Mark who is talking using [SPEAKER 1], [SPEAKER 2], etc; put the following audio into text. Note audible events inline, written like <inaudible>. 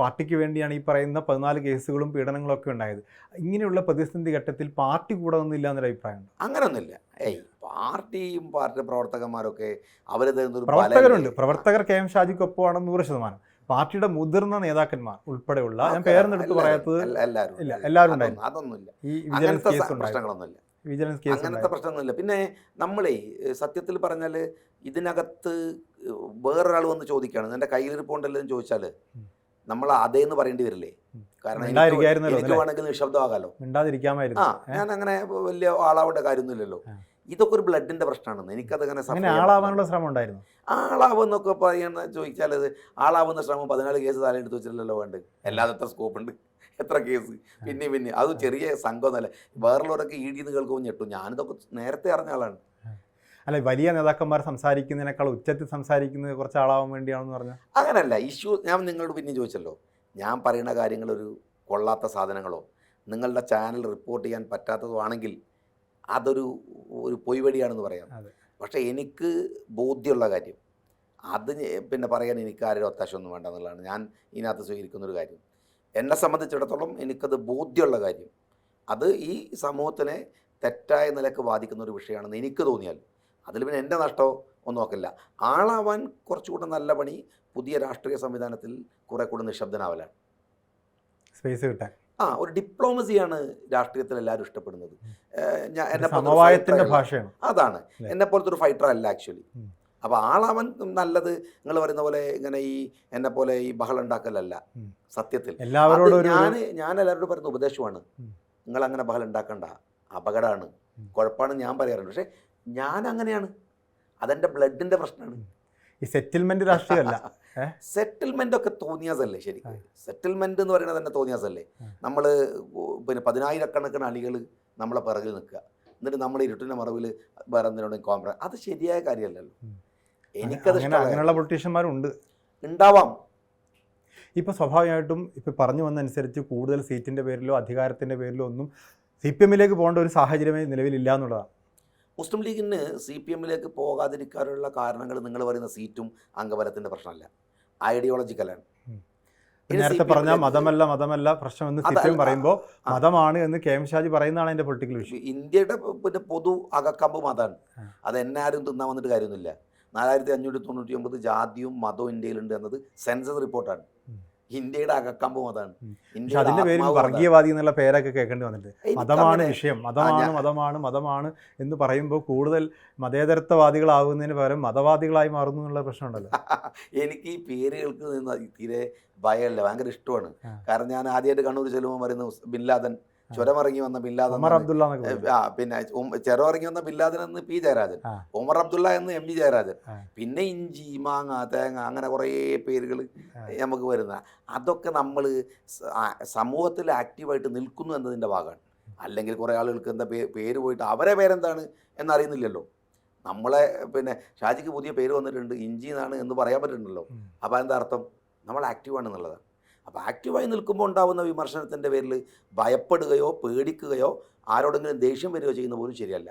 [SPEAKER 1] പാർട്ടിക്ക് വേണ്ടിയാണ് ഈ പറയുന്ന പതിനാല് കേസുകളും പീഡനങ്ങളും ഒക്കെ ഉണ്ടായത്. ഇങ്ങനെയുള്ള പ്രതിസന്ധി ഘട്ടത്തിൽ പാർട്ടി കൂടെ ഒന്നുമില്ല എന്നൊരു അഭിപ്രായമുണ്ട്?
[SPEAKER 2] അങ്ങനൊന്നുമില്ല. ഏയ് പാർട്ടിയും പാർട്ടി പ്രവർത്തകന്മാരൊക്കെ അവർ
[SPEAKER 1] പ്രവർത്തകരുണ്ട്? പ്രവർത്തകർ കെ എം ഷാജിക്കൊപ്പമാണ് നൂറ് ശതമാനം. പാർട്ടിയുടെ മുതിർന്ന നേതാക്കന്മാർ ഉൾപ്പെടെയുള്ള ഞാൻ പേരെന്നെടുത്ത് പറയാത്തത്?
[SPEAKER 2] എല്ലാവരും
[SPEAKER 1] ഇല്ല,
[SPEAKER 2] ഉണ്ട്.
[SPEAKER 1] എല്ലാവരും ഉണ്ടായിരുന്നു.
[SPEAKER 2] അതൊന്നുമില്ല.
[SPEAKER 1] ഈ വിജിലൻസ് കേസ്
[SPEAKER 2] പ്രശ്നങ്ങളൊന്നുമില്ല.
[SPEAKER 1] വിജിലൻസ് കേസ്
[SPEAKER 2] അങ്ങനത്തെ പ്രശ്നമൊന്നുമില്ല. പിന്നെ നമ്മളെ സത്യത്തിൽ പറഞ്ഞാൽ ഇതിനകത്ത് വേറൊരാൾ വന്ന് ചോദിക്കുകയാണ്. എന്റെ കയ്യിലിരിപ്പുണ്ടല്ലോ എന്ന് ചോദിച്ചാൽ
[SPEAKER 1] ഉം.
[SPEAKER 2] അതേ എന്ന് പറയേണ്ടി വരില്ലേ? കാരണം എനിക്ക് വേണമെങ്കിൽ നിശബ്ദമാകാലോ. ആ ഞാൻ അങ്ങനെ വലിയ ആളാവേണ്ട കാര്യമൊന്നുമില്ലല്ലോ. ഇതൊക്കെ ഒരു ബ്ലഡിന്റെ പ്രശ്നമാണ് എനിക്കതങ്ങനെ
[SPEAKER 1] ആളാവാനുള്ള ശ്രമം ഉണ്ടായിരുന്നു
[SPEAKER 2] ആളാവെന്നൊക്കെ പറയുന്ന ചോദിച്ചാൽ അത് ആളാവുന്ന ശ്രമം പതിനാല് കേസ് താഴെ എടുത്ത് വെച്ചിട്ടില്ലല്ലോ വേണ്ട അല്ലാതെ എത്ര സ്കോപ്പ് ഉണ്ട് എത്ര കേസ്? പിന്നെ പിന്നെ. അത് ചെറിയ സംഘമൊന്നുമല്ല. വേറുള്ളവരൊക്കെ ഇ ഡിന്ന് കേൾക്കുമ്പോൾ ഞെട്ടും. ഞാനിതൊക്കെ നേരത്തെ അറിഞ്ഞ ആളാണ്.
[SPEAKER 1] അല്ല വലിയ നേതാക്കന്മാർ സംസാരിക്കുന്നതിനേക്കാൾ ഉച്ചത്തിൽ സംസാരിക്കുന്നത് കുറച്ച് ആളാവാൻ വേണ്ടിയാണെന്ന് പറഞ്ഞാൽ
[SPEAKER 2] അങ്ങനല്ല ഇഷ്യൂ ഞാൻ നിങ്ങളോട് പിന്നെ ചോദിച്ചല്ലോ. ഞാൻ പറയുന്ന കാര്യങ്ങൾ ഒരു കൊള്ളാത്ത സാധനങ്ങളോ നിങ്ങളുടെ ചാനൽ റിപ്പോർട്ട് ചെയ്യാൻ പറ്റാത്തതോ ആണെങ്കിൽ അതൊരു ഒരു പൊയ്വടിയാണെന്ന് പറയാം. പക്ഷേ എനിക്ക് ബോധ്യമുള്ള കാര്യം അത് പിന്നെ പറയാൻ എനിക്ക് ആരുടെ ഒത്താശമൊന്നും വേണ്ട എന്നുള്ളതാണ്. ഞാൻ ഇതിനകത്ത് സ്വീകരിക്കുന്ന ഒരു കാര്യം. എന്നെ സംബന്ധിച്ചിടത്തോളം എനിക്കത് ബോധ്യമുള്ള കാര്യം അത് ഈ സമൂഹത്തിനെ തെറ്റായ നിലയ്ക്ക് ബാധിക്കുന്ന ഒരു വിഷയമാണെന്ന് എനിക്ക് തോന്നിയാൽ അതിൽ പിന്നെ എന്റെ നഷ്ടമോ ഒന്നും നോക്കില്ല. ആളാവാൻ കുറച്ചുകൂടെ നല്ല പണി പുതിയ രാഷ്ട്രീയ സംവിധാനത്തിൽ കുറെ കൂടെ നിശബ്ദനാവലാണ്.
[SPEAKER 1] സ്പേസ് കിട്ടാൻ.
[SPEAKER 2] ആ ഒരു ഡിപ്ലോമസിയാണ് രാഷ്ട്രീയത്തിൽ എല്ലാവരും ഇഷ്ടപ്പെടുന്നത്. ഞാൻ എന്നെ പോലത്തെ.
[SPEAKER 1] ഭാഷയാണ്.
[SPEAKER 2] അതാണ്? എന്നെ പോലത്തെ ഒരു ഫൈറ്റർ അല്ല ആക്ച്വലി. അപ്പോൾ ആളാവൻ നല്ലത് നിങ്ങൾ പറയുന്ന പോലെ ഇങ്ങനെ ഈ എന്നെ പോലെ ഈ ബഹളം ഉണ്ടാക്കലല്ല. സത്യത്തിൽ.
[SPEAKER 1] എല്ലാവരോടും
[SPEAKER 2] ഞാൻ ഞാൻ എല്ലാവരോടും പറയുന്ന ഉപദേശമാണ്. നിങ്ങൾ അങ്ങനെ ബഹളം ഉണ്ടാക്കണ്ട. അപകടമാണ്. കുഴപ്പമാണ് ഞാൻ പറയാറുണ്ട്. പക്ഷേ ഞാൻ അങ്ങനെയാണ് അതെന്റെ ബ്ലഡിന്റെ പ്രശ്നമാണ്.
[SPEAKER 1] ഈ സെറ്റിൽമെന്റ് രാഷ്ട്രീയമല്ല. <laughs>
[SPEAKER 2] സെറ്റിൽമെന്റ് ഒക്കെ തോന്നിയാസല്ലേ ശരി സെറ്റിൽമെന്റ് എന്ന് പറയുന്നത് തന്നെ തോന്നിയാസല്ലേ?
[SPEAKER 1] നമ്മൾ
[SPEAKER 2] നമ്മൾ പിന്നെ പതിനായിരക്കണക്കിന് അണികൾ നമ്മളെ പിറകിൽ നിൽക്കുക. എന്നിട്ട് നമ്മൾ ഇരുട്ടിന്റെ മറവിൽ വേറെ എന്തിനോടും കോംപ്രമൈസ് അത് ശരിയായ കാര്യമല്ലല്ലോ. എനിക്കത്
[SPEAKER 1] അങ്ങനെ അങ്ങനെയുള്ള പൊളിറ്റീഷ്യന്മാരുണ്ട്.
[SPEAKER 2] ഉണ്ടാവാം.
[SPEAKER 1] ഇപ്പൊ സ്വാഭാവികമായിട്ടും ഇപ്പൊ പറഞ്ഞു വന്നനുസരിച്ച് കൂടുതൽ സീറ്റിന്റെ പേരിലോ അധികാരത്തിന്റെ പേരിലോ ഒന്നും സി പി എമ്മിലേക്ക് പോകേണ്ട ഒരു സാഹചര്യമേ നിലവിലില്ല എന്നുള്ളതാണ്.
[SPEAKER 2] മുസ്ലിം ലീഗിന് സി പി എമ്മിലേക്ക് പോകാതിരിക്കാനുള്ള കാരണങ്ങൾ നിങ്ങൾ പറയുന്ന സീറ്റും അംഗബലത്തിന്റെ പ്രശ്നമല്ല. ഐഡിയോളജിക്കലാണ്.
[SPEAKER 1] നേരത്തെ പറഞ്ഞ മതമല്ല മതമല്ല പ്രശ്നം എന്ന് സി പി എം
[SPEAKER 2] അതല്ല,
[SPEAKER 1] പറയുമ്പോൾ മതമാണ് എന്ന് കെ എം ഷാജി പറയുന്നതാണ് അതിന്റെ പൊളിറ്റിക്കൽ വിഷയം.
[SPEAKER 2] ഇന്ത്യയുടെ പിന്നെ പൊതു അകക്കമ്പ് മതമാണ്. അത് എന്നെ ആരും തിന്നാൻ വന്നിട്ട് കാര്യമൊന്നുമില്ല. നാലായിരത്തി അഞ്ഞൂറ്റി തൊണ്ണൂറ്റി ഒമ്പത് ജാതിയും മതവും ഇന്ത്യയിലുണ്ട് എന്നത് സെൻസസ് റിപ്പോർട്ടാണ്. ഇന്ത്യയുടെ.
[SPEAKER 1] പക്ഷെ
[SPEAKER 2] ഇന്ത്യയുടെ
[SPEAKER 1] അതിന്റെ പേരിൽ വർഗീയവാദി എന്നുള്ള പേരൊക്കെ കേൾക്കേണ്ടി
[SPEAKER 2] വന്നിട്ടുണ്ട്.
[SPEAKER 1] മതമാണ് വിഷയം. മതമാണ് മതമാണ് മതമാണ് എന്ന് പറയുമ്പോൾ കൂടുതൽ മതേതരത്വവാദികളാകുന്നതിന് പകരം മതവാദികളായി മാറുന്നു എന്നുള്ള പ്രശ്നമുണ്ടല്ലോ <laughs>
[SPEAKER 2] എനിക്ക് ഈ പേരുകൾക്ക് നിന്ന് തീരെ ഭയമല്ല. ഭയങ്കര ഇഷ്ടമാണ്. കാരണം ഞാൻ ആദ്യമായിട്ട് കണ്ണൂർ ചെല്ലുമ്പോൾ പറയുന്നു ബിൻ ലാദൻ ചുരമിറങ്ങി വന്ന ബില്ലാദൻ
[SPEAKER 1] ഉമർ. അബ്ദുള്ള.
[SPEAKER 2] ആ, പിന്നെ ചുരം ഇറങ്ങി വന്ന ബില്ലാദൻ എന്ന് പി ജയരാജൻ ഉമർ അബ്ദുള്ള എന്ന് എം ജി ജയരാജൻ. പിന്നെ ഇഞ്ചി മാങ്ങ തേങ്ങ അങ്ങനെ കുറേ പേരുകൾ നമുക്ക് വരുന്ന അതൊക്കെ നമ്മൾ സമൂഹത്തിൽ ആക്റ്റീവായിട്ട് നിൽക്കുന്നു എന്നതിന്റെ ഭാഗമാണ്. അല്ലെങ്കിൽ കുറേ ആളുകൾക്ക് എന്താ പേര് പോയിട്ട് അവരെ പേരെന്താണ് എന്നറിയുന്നില്ലല്ലോ. നമ്മളെ പിന്നെ ഷാജിക്ക് പുതിയ പേര് വന്നിട്ടുണ്ട് ഇഞ്ചി എന്നാണ് എന്ന് പറയാൻ പറ്റുന്നുണ്ടല്ലോ. അപ്പോൾ എന്താ അർത്ഥം? നമ്മൾ ആക്റ്റീവാണ് എന്നുള്ളതാണ് അപ്പോൾ ആക്റ്റീവായി നിൽക്കുമ്പോൾ ഉണ്ടാകുന്ന വിമർശനത്തിന്റെ പേരിൽ ഭയപ്പെടുകയോ പേടിക്കുകയോ ആരോടെങ്കിലും ദേഷ്യം വരികയോ ചെയ്യുന്ന പോലും ശരിയല്ല.